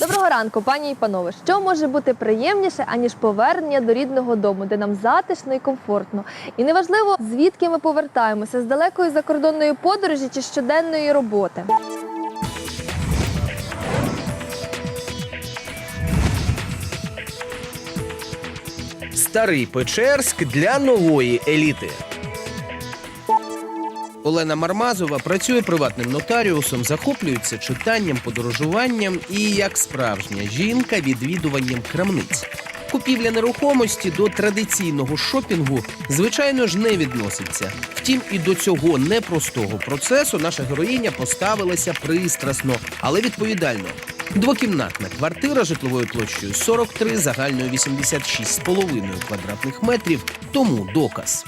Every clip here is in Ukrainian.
Доброго ранку, пані і панове. Що може бути приємніше, аніж повернення до рідного дому, де нам затишно і комфортно. І неважливо, звідки ми повертаємося з далекої закордонної подорожі чи щоденної роботи. Старий Печерськ для нової еліти. Олена Мармазова працює приватним нотаріусом, захоплюється читанням, подорожуванням і, як справжня жінка, відвідуванням крамниць. Купівля нерухомості до традиційного шопінгу, звичайно ж, не відноситься. Втім, і до цього непростого процесу наша героїня поставилася пристрасно, але відповідально. Двокімнатна квартира житловою площею 43, загальною 86,5 квадратних метрів. Тому доказ.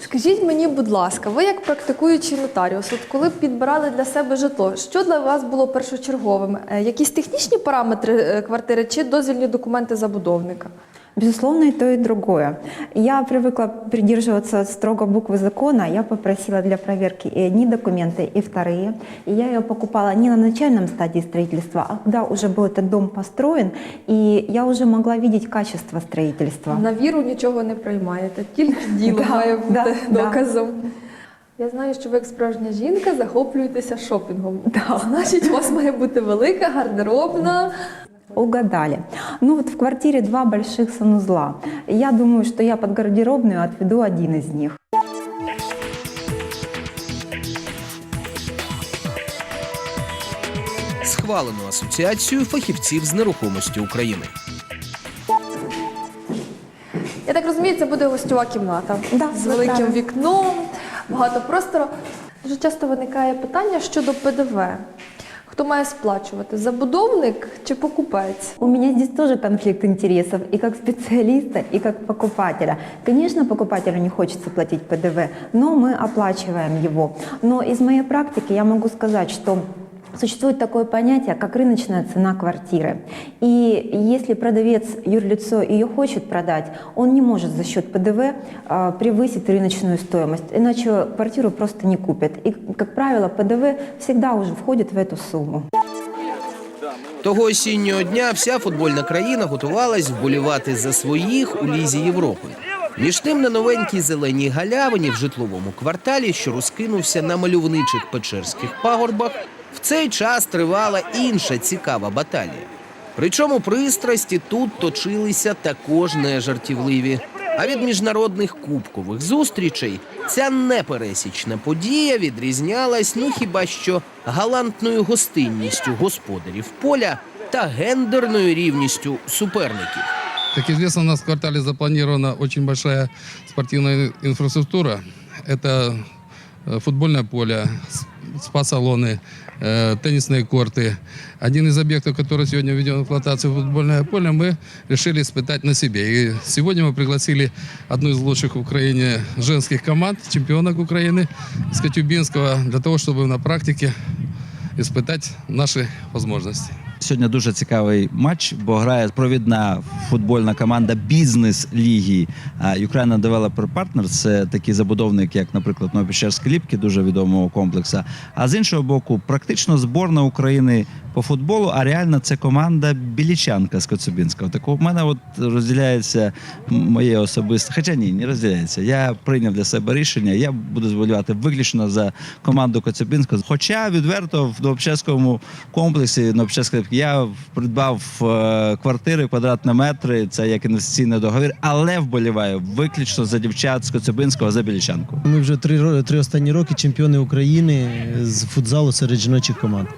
Скажіть мені, будь ласка, ви як практикуючий нотаріус, от коли підбирали для себе житло, що для вас було першочерговим? Е, Якісь технічні параметри е, квартири чи дозвільні документи забудовника? Безусловно, и то, и другое. Я привыкла придерживаться строго буквы закона. Я попросила для проверки и одни документы, и вторые. И я ее покупала не на начальном стадии строительства, а когда уже был этот дом построен, и я уже могла видеть качество строительства. На віру нічого не приймаєте, тільки діло Да, має бути да, да. доказом. Я знаю, що ви як справжня жінка захоплюєтеся шопінгом. Да. Значить, у вас має бути велика гардеробна. Угадали. Ну вот в квартире два больших санузла. Я думаю, что я под гардеробную отведу один из них. Схвалено асоціацію фахівців з нерухомості України. Я так розумію, це буде гостьова кімната Да, з великим праві. вікном, багато простору. Дуже часто виникає питання щодо ПДВ. Хто має сплачувати? Забудовник чи покупець? У меня здесь тоже конфликт интересов и как специалиста, и как покупателя. Конечно, покупателю не хочется платить ПДВ, но мы оплачиваем его. Но из моей практики я могу сказать, что Существует такое понятие, как рыночная цена квартиры. И если продавец юрлицо ее хочет продать, он не может за счет ПДВ а, превысить рыночную стоимость, иначе квартиру просто не купят. И, как правило, ПДВ всегда уже входит в эту сумму. Того осіннього дня вся футбольна країна готувалась вболівати за своїх у лізі Європи. Між тим на новенькій зеленій галявині в житловому кварталі, що розкинувся на мальовничих печерських пагорбах, в цей час тривала інша цікава баталія. Причому пристрасті тут точилися також не жартівливі. А від міжнародних кубкових зустрічей ця непересічна подія відрізнялась ну хіба що галантною гостинністю господарів поля та гендерною рівністю суперників. Как известно, у нас в квартале запланирована очень большая спортивная инфраструктура. Это э, футбольное поле, спа-салоны, э, теннисные корты. Один из объектов, который сегодня введен в эксплуатацию футбольное поле, мы решили испытать на себе. И сегодня мы пригласили одну из лучших в Украине женских команд, чемпионок Украины из Катюбинского, для того, чтобы на практике испытать наши возможности. Сьогодні дуже цікавий матч, бо грає провідна футбольна команда бізнес-ліги а, Ukraine Developer Partners. Це такий забудовник, як, наприклад, Новопечерські ліпки, дуже відомого комплексу. А з іншого боку, практично зборна України по футболу, а реально це команда Білічанка з Коцюбинського. Так у мене от розділяється моє особисте. Хоча ні, не розділяється. Я прийняв для себе рішення. Я буду зболівати виключно за команду Коцюбинського. Хоча відверто в Новопечерському комплексі Новопечерської ліпки я придбав е, квартири, квадратні метри. Це як інвестиційний договір, але вболіваю виключно за дівчат з Коцюбинського за Білічанку. Ми вже три, три останні роки чемпіони України з футзалу серед жіночих команд.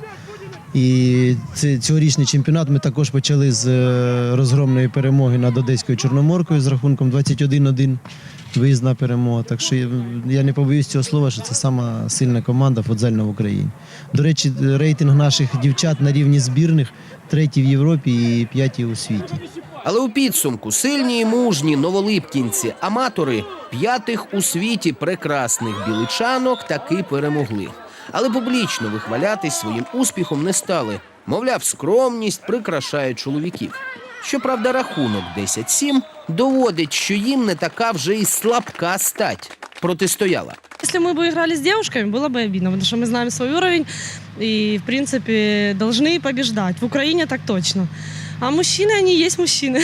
І цьогорічний чемпіонат ми також почали з е, розгромної перемоги над Одеською Чорноморкою з рахунком 21-1. Виїзна перемога. Так що я не побоюсь цього слова, що це сама сильна команда футзальна в Україні. До речі, рейтинг наших дівчат на рівні збірних третій в Європі і п'ятій у світі. Але у підсумку сильні і мужні новолипкінці, аматори п'ятих у світі прекрасних біличанок таки перемогли але публічно вихвалятись своїм успіхом не стали. Мовляв, скромність прикрашає чоловіків. Щоправда, рахунок 10-7 доводить, що їм не така вже й слабка стать протистояла. Если мы бы играли с девушками, было бы обидно, потому что мы знаем свой уровень и, в принципе, должны побеждать. В Украине так точно. А мужчины, они есть мужчины.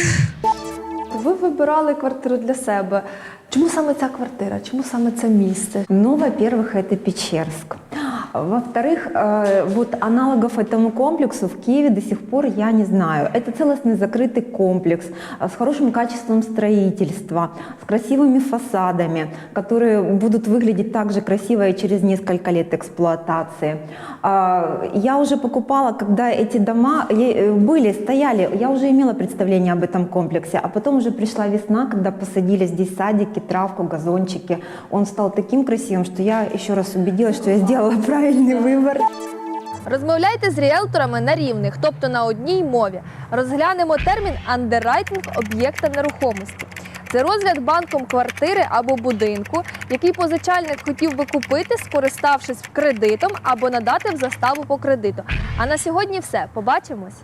Ви вибирали квартиру для себе. Чому саме ця квартира? Чому саме це місце? Ну, во-первых, это Печерск. Во-вторых, э, вот аналогов этому комплексу в Киеве до сих пор я не знаю. Это целостный закрытый комплекс э, с хорошим качеством строительства, с красивыми фасадами, которые будут выглядеть так же красиво и через несколько лет эксплуатации. А, Я уже покупала, когда эти дома э, были, стояли, я уже имела представление об этом комплексе, а потом уже пришла весна, когда посадили здесь садики, травку, газончики. Он стал таким красивым, что я еще раз убедилась, что я сделала правильный вибір. Розмовляйте з ріелторами на рівних, тобто на одній мові. Розглянемо термін андеррайтинг об'єкта нерухомості. Це розгляд банком квартири або будинку, який позичальник хотів би купити, скориставшись кредитом або надати в заставу по кредиту. А на сьогодні все. Побачимось.